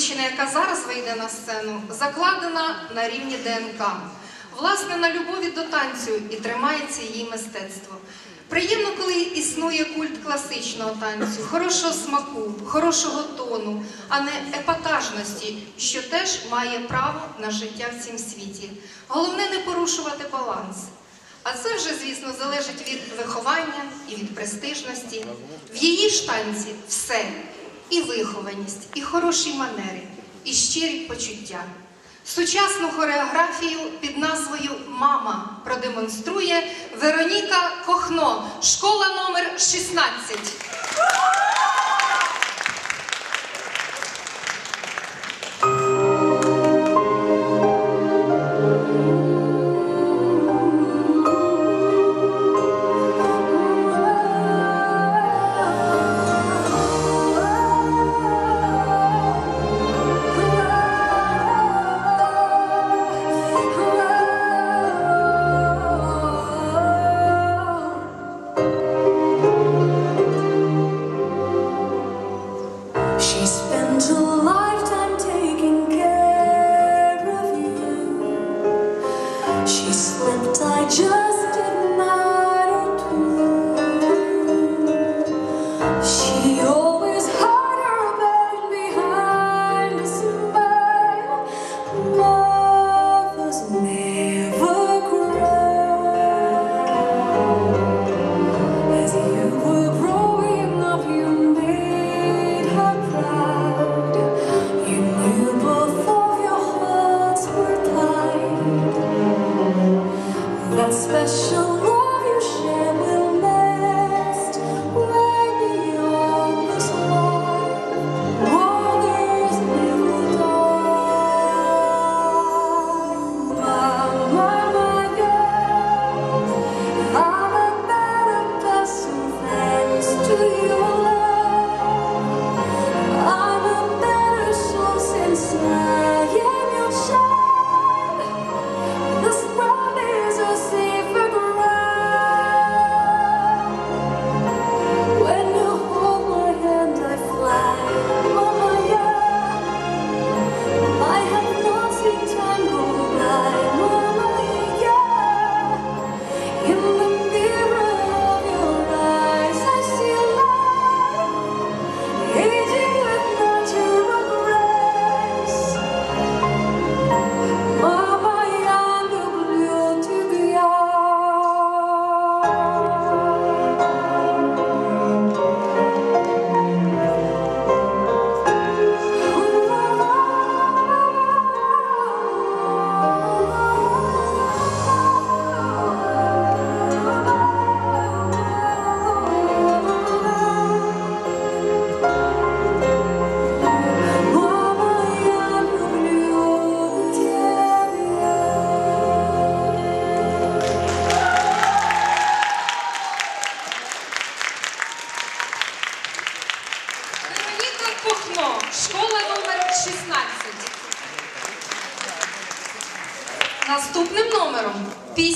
дівчина, яка зараз вийде на сцену, закладена на рівні ДНК. Власне, на любові до танцю і тримається її мистецтво. Приємно, коли існує культ класичного танцю, хорошого смаку, хорошого тону, а не епатажності, що теж має право на життя в цім світі. Головне не порушувати баланс. А це вже, звісно, залежить від виховання і від престижності. В її ж танці все і вихованість, і хороші манери, і щирі почуття. Сучасну хореографію під назвою Мама продемонструє Вероніка Кохно, школа номер 16. Just школа номер 16. Наступним номером пісня.